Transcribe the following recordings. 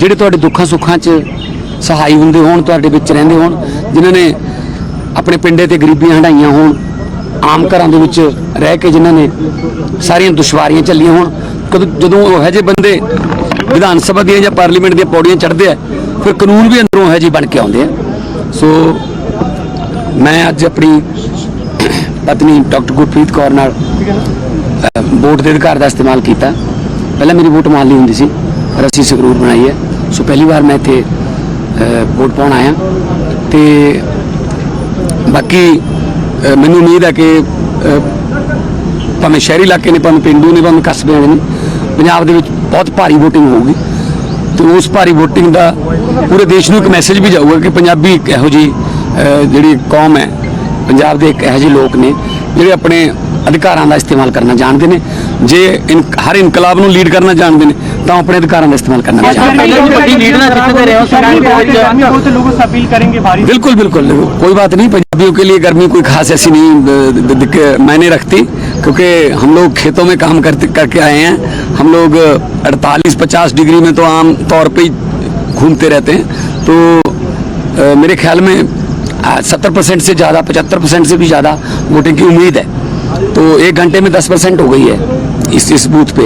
ਜਿਹੜੇ ਤੁਹਾਡੇ ਦੁੱਖਾਂ ਸੁੱਖਾਂ 'ਚ ਸਹਾਈ ਹੁੰਦੇ ਹੋਣ, ਤੁਹਾਡੇ ਵਿੱਚ ਰਹਿੰਦੇ ਹੋਣ, ਜਿਨ੍ਹਾਂ ਨੇ ਆਪਣੇ ਪਿੰਡੇ ਤੇ ਗਰੀਬੀਆਂ ਹੰਡਾਈਆਂ ਹੋਣ, ਆਮ ਘਰਾਂ ਦੇ ਵਿੱਚ ਰਹਿ ਕੇ ਜਿਨ੍ਹਾਂ ਨੇ ਸਾਰੀਆਂ ਦੁਸ਼ਵਾਰੀਆਂ ਚੱਲੀਆਂ ਹੋਣ, ਕਦੋਂ ਜਦੋਂ ਉਹ ਇਹੋ ਜਿਹੇ ਬੰਦੇ ਵਿਧਾਨ ਸਭਾ ਦੀਆਂ ਜਾਂ ਪਾਰਲੀਮੈਂਟ ਦੀਆਂ ਪੌੜੀਆਂ ਚੜ੍ਹਦੇ ਆ, ਫਿਰ ਕਾਨੂੰਨ ਵੀ ਅੰਦਰੋਂ ਇਹੋ ਜਿਹੇ ਬਣ ਕੇ ਆਉਂਦੇ ਆ। ਸੋ ਮੈਂ ਅੱਜ ਆਪਣੀ ਪਤਨੀ ਡਾਕਟਰ ਗੁਰਪ੍ਰੀਤ ਕੌਰ ਨਾਲ ਵੋਟ ਦੇ ਅਧਿਕਾਰ ਦਾ ਇਸਤੇਮਾਲ ਕੀਤਾ। ਪਹਿਲਾਂ ਮੇਰੀ ਵੋਟ ਮਾਲੀ ਹੁੰਦੀ ਸੀ। ਰੱਸੀ ਸੰਗਰੂਰ ਬਣਾਈ ਹੈ। ਸੋ ਪਹਿਲੀ ਵਾਰ ਮੈਂ ਇੱਥੇ ਵੋਟ ਪਾਉਣ ਆਇਆ। ਤੇ ਬਾਕੀ ਮੈਨੂੰ ਉਮੀਦ ਹੈ ਕਿ ਭਾਵੇਂ ਸ਼ਹਿਰੀ ਇਲਾਕੇ ਨੇ, ਭਾਵੇਂ ਪਿੰਡੂ ਨੇ, ਭਾਵੇਂ ਕਸਬਿਆਂ ਦੇ ਨੇ, ਪੰਜਾਬ ਦੇ ਵਿੱਚ ਬਹੁਤ ਭਾਰੀ VOTING ਹੋਊਗੀ। ਤੇ ਉਸ ਭਾਰੀ VOTING ਦਾ ਪੂਰੇ ਦੇਸ਼ ਨੂੰ ਇੱਕ ਮੈਸੇਜ ਵੀ ਜਾਊਗਾ ਕਿ ਪੰਜਾਬੀ ਇੱਕ ਇਹੋ ਜੀ ਜਿਹੜੀ ਕੌਮ ਹੈ, ਪੰਜਾਬ ਦੇ ਇੱਕ ਇਹੋ ਜਿਹੇ ਲੋਕ ਨੇ, ਜਿਹੜੇ ਆਪਣੇ ਅਧਿਕਾਰਾਂ ਦਾ ਇਸਤੇਮਾਲ ਕਰਨਾ ਜਾਣਦੇ ਨੇ, ਜੇ ਇਨ- ਹਰ ਇਨਕਲਾਬ ਨੂੰ ਲੀਡ ਕਰਨਾ ਜਾਣਦੇ ਨੇ। ਤਾਂ ਉਹ ਆਪਣੇ ਅਧਿਕਾਰਾਂ ਦਾ ਇਸਤੇਮਾਲ ਕਰਨਾ ਵੀ ਜਾਣਦੇ ਨੇ पहले भी बड़ी लीड ना जितने रहे हो सरकार के बहुत से लोगों से अपील करेंगे भारी बिल्कुल बिल्कुल कोई बात नहीं पंजाबियों के लिए गर्मी कोई खास ऐसी नहीं द- द- दिक- मायने रखती क्योंकि हम लोग खेतों में काम करते करके आए हैं हम लोग 48-50 डिग्री में तो आम तौर पे ही घूमते रहते हैं तो अ, मेरे ख्याल में सत्तर परसेंट से ज़्यादा पचहत्तर परसेंट से भी ज़्यादा वोटिंग की उम्मीद है तो एक घंटे में दस परसेंट हो गई है इस इस बूथ पे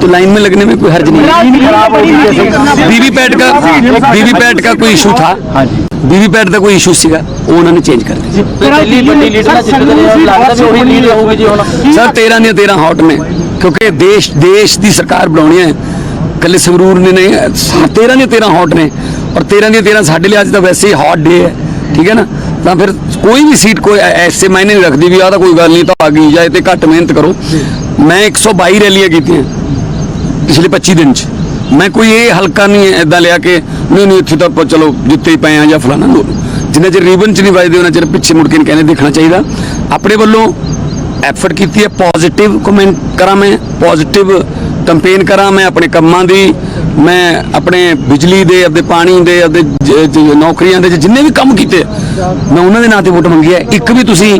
तो लाइन में लगने में कोई हर्ज नहीं है खराब हो गई जैसे वीवीपैट का वीवीपैट का कोई इशू था वीवीपैट का कोई इशू ਸੀਗਾ ਉਹ ਉਹਨਾਂ ਨੇ ਚੇਂਜ ਕਰ ਦਿੱਤਾ दिल्ली बड़ी लीड ना जितने रहे हो लगता भी वही लीड होगी जी होना ਸਰ 13 ਦੀਆਂ 13 ਹੌਟ ਨੇ ਕਿਉਂਕਿ ਦੇਸ਼ ਦੇਸ਼ ਦੀ ਸਰਕਾਰ ਬਣਾਉਣੀ ਹੈ ਕੱਲੇ ਸੰਗਰੂਰ ਨੇ ਨਹੀਂ 13 ਦੀਆਂ 13 ਹੌਟ ਨੇ ਔਰ 13 ਦੀਆਂ 13 ਸਾਡੇ ਲਈ ਅੱਜ ਤਾਂ ਵੈਸੇ ਹੀ ਹੌਟ ਡੇ ਹੈ ਠੀਕ ਹੈ ਨਾ ਤਾਂ ਫਿਰ ਕੋਈ ਵੀ ਸੀਟ ਕੋਈ ਐ- ਐਸੇ ਮਾਇਨੇ ਨਹੀਂ ਰੱਖਦੀ ਵੀ ਆਹ ਤਾਂ ਕੋਈ ਗੱਲ ਨਹੀਂ ਤਾਂ ਆ ਗਈ ਜਾਂ ਇਹ ਤੇ ਘੱਟ ਮਿਹਨਤ ਕਰੋ ਮੈਂ 122 ਰੈਲੀਆਂ ਕੀਤੀਆਂ ਪਿਛਲੇ 25 ਦਿਨ ਚ। ਮੈਂ ਕੋਈ ਇਹ ਹਲਕਾ ਨਹੀਂ ਐਦਾਂ ਲਿਆ ਕਿ ਨਹੀਂ ਨਹੀਂ, ਇੱਥੇ ਤਾਂ ਚਲੋ ਜਿੱਤੇ ਹੀ ਪਏ ਆ ਜਾਂ ਫਲਾਣਾ ਲੋ ਜਿੰਨਾ ਚਿਰ ਰੀਬਨ ਚ ਨਹੀਂ ਵੱਜਦੇ, ਉਹਨਾਂ ਚਿਰ ਪਿੱਛੇ ਮੁੜ ਕੇ ਨਹੀਂ ਕਹਿੰਦੇ ਦੇਖਣਾ ਚਾਹੀਦਾ। ਆਪਣੇ ਵੱਲੋਂ ਐਫਰਟ ਕੀਤੀ ਹੈ ਪੋਜ਼ਿਟਿਵ ਕਮੈਂਟ ਕਰਾਂ ਮੈਂ ਪੋਜ਼ਿਟਿਵ ਕੰਪੇਨ ਕਰਾਂ ਮੈਂ ਆਪਣੇ ਕੰਮਾਂ ਦੀ। ਮੈਂ ਆਪਣੇ ਬਿਜਲੀ ਦੇ ਆਪਣੇ ਪਾਣੀ ਦੇ ਆਪਣੇ ਨੌਕਰੀਆਂ ਦੇ, ਜਿੰਨੇ ਵੀ ਕੰਮ ਕੀਤੇ, ਮੈਂ ਉਹਨਾਂ ਦੇ ਨਾਂ ਤੇ ਵੋਟ ਮੰਗੀ ਹੈ। ਇੱਕ ਵੀ ਤੁਸੀਂ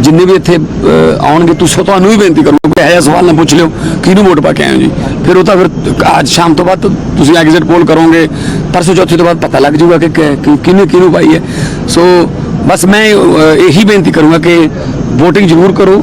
ਜਿੰਨੇ ਵੀ ਇੱਥੇ ਆਉਣਗੇ, ਤੁਸੀਂ ਤੁਹਾਨੂੰ ਵੀ ਬੇਨਤੀ ਕਰੂੰਗਾ ਕੋਈ ਇਹੋ ਜਿਹਾ ਸਵਾਲ ਨਾ ਪੁੱਛ ਲਿਓ, ਕਿਹਨੂੰ ਵੋਟ ਪਾ ਕੇ ਆਏ ਜੀ? ਫਿਰ ਉਹ ਤਾਂ ਫਿਰ ਅੱਜ ਸ਼ਾਮ ਤੋਂ ਬਾਅਦ ਤੁਸੀਂ ਐਗਜ਼ਿਟ ਪੋਲ ਕਰੋਗੇ, ਪਰਸੋਂ ਚੌਥੀ ਤੋਂ ਬਾਅਦ ਪਤਾ ਲੱਗ ਜਾਊਗਾ ਕਿ ਕਿਹਨੂੰ ਕਿਹਨੂੰ ਪਾਈ ਹੈ। ਸੋ ਬਸ ਮੈਂ ਇਹੀ ਬੇਨਤੀ ਕਰੂੰਗਾ ਕਿ VOTING ਜ਼ਰੂਰ ਕਰੋ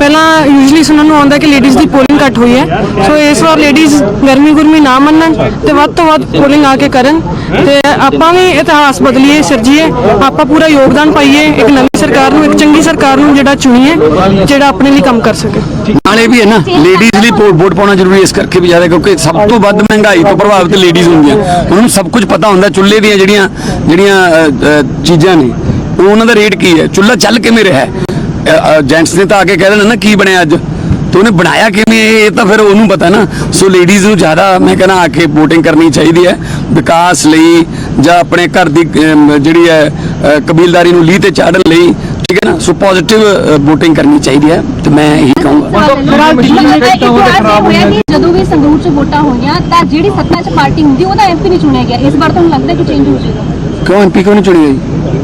ਪਹਿਲਾਂ ਯੂਜੂਲੀ ਸੁਣਨ ਨੂੰ ਆਉਂਦਾ ਕਿ ਲੇਡੀਜ਼ ਦੀ ਪੋਲਿੰਗ ਘੱਟ ਹੋਈ ਹੈ। ਸੋ ਇਸ ਵਾਰ ਲੇਡੀਜ਼ ਗਰਮੀ ਗੁਰਮੀ ਨਾ ਮੰਨਣ ਤੇ ਵੱਧ ਤੋਂ ਵੱਧ ਪੋਲਿੰਗ ਆ ਕੇ ਕਰਨ। ਤੇ ਆਪਾਂ ਵੀ ਇਤਿਹਾਸ ਬਦਲੀਏ, ਸਿਰਜੀਏ, ਆਪਾਂ ਪੂਰਾ ਯੋਗਦਾਨ ਪਾਈਏ, ਇੱਕ ਨਵੀਂ ਸਰਕਾਰ ਨੂੰ, ਇੱਕ ਚੰਗੀ ਸਰਕਾਰ ਨੂੰ ਜਿਹੜਾ ਚੁਣੀਏ, ਜਿਹੜਾ ਆਪਣੇ ਲਈ ਕੰਮ ਕਰ ਸਕੇ। ਨਾਲੇ ਵੀ ਹੈ ਨਾ ਲੇਡੀਜ਼ ਲਈ ਵੋਟ ਪਾਉਣਾ ਜ਼ਰੂਰੀ ਇਸ ਕਰਕੇ ਵੀ ਜ਼ਿਆਦਾ, ਕਿਉਂਕਿ ਸਭ ਤੋਂ ਵੱਧ ਮਹਿੰਗਾਈ ਤੋਂ ਪ੍ਰਭਾਵਿਤ ਲੇਡੀਜ਼ ਹੁੰਦੀਆਂ। ਉਹਨਾਂ ਨੂੰ ਸਭ ਕੁਝ ਪਤਾ ਹੁੰਦਾ, ਚੁੱਲ੍ਹੇ ਦੀਆਂ ਜਿਹੜੀਆਂ ਜਿਹੜੀਆਂ ਚੀਜ਼ਾਂ ਨੇ, ਉਹ ਉਹਨਾਂ ਦਾ ਰੇਟ ਕੀ ਹੈ? ਚੁੱਲ੍ਹਾ ਚੱਲ ਕਿਵੇਂ ਰਿਹਾ ਜੈਂਟਸ ਨੇ ਤਾਂ ਆ ਕੇ ਕਹਿ ਦੇਣਾ ਨਾ ਕੀ ਬਣਿਆ ਅੱਜ। ਤੇ ਉਹਨੇ ਬਣਾਇਆ ਕਿਵੇਂ ਇਹ? ਤਾਂ ਫਿਰ ਉਹਨੂੰ ਪਤਾ ਨਾ। ਸੋ ਲੇਡੀਜ਼ ਨੂੰ ਜ਼ਿਆਦਾ ਮੈਂ ਕਹਿੰਦਾ ਆ ਕੇ VOTING ਕਰਨੀ ਚਾਹੀਦੀ ਹੈ। ਵਿਕਾਸ ਲਈ ਜਾਂ ਆਪਣੇ ਘਰ ਦੀ ਜਿਹੜੀ ਹੈ ਕਬੀਲਦਾਰੀ ਨੂੰ ਲੀਹ ਤੇ ਚਾੜਨ ਲਈ। ਠੀਕ ਹੈ ਨਾ? ਸੋ ਪੋਜ਼ਿਟਿਵ VOTING ਕਰਨੀ ਚਾਹੀਦੀ ਹੈ ਤੇ ਮੈਂ ਇਹੀ ਕਹੂੰਗਾ। ਜਦੋਂ ਵੀ ਸੰਗਰੂਰ ਚ ਵੋਟਾਂ ਹੋਈਆਂ ਤਾਂ ਜਿਹੜੀ ਸੱਤਾ ਚ ਪਾਰਟੀ ਹੁੰਦੀ ਉਹਦਾ ਐਮਪੀ ਨਹੀਂ ਚੁਣਿਆ ਗਿਆ ਇਸ ਵਾਰ ਤੁਹਾਨੂੰ ਲੱਗਦਾ ਕਿ ਚੇਂਜ ਹੋ ਜਾਏਗਾ ਕਿਉਂ ਐਮਪੀ ਕਿਉਂ ਨਹੀਂ ਚੁਣੀ ਗਈ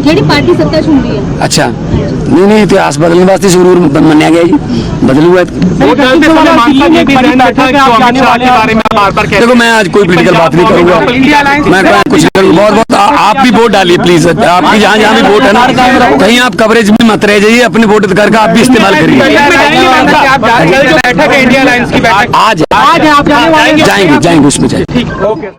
ਜਿਹੜੀ ਪਾਰਟੀ ਸੱਤਾ ਚ ਹੁੰਦੀ ਹੈ ਅੱਛਾ ਨਹੀਂ ਨਹੀਂ ਇਤਿਹਾਸ ਬਦਲਣ ਵਾਸਤੇ ਜ਼ਰੂਰ ਬ- ਮੰਨਿਆ ਗਿਆ ਜੀ ਬਦਲੂਗਾ वोट डालते समय मानसा जी भी बहन बैठा कि आप अमित शाह के बारे में बार बार कहते देखो मैं आज कोई पॉलिटिकल बात नहीं करूंगा इंडिया अलायंस मैं कहा कुछ नहीं करूंगा बहुत बहुत आ- आप भी वोट डालिए प्लीज आपकी जहाँ जहाँ भी वोट है ना कहीं आप कवरेज में मत रह जाइए अपने वोट अधिकार का आप भी इस्तेमाल करिए आप बैठक है इंडिया अलायंस की बैठक आज आज आप जाएंगे जाएंगे उसमें जाएंगे ठीक ओके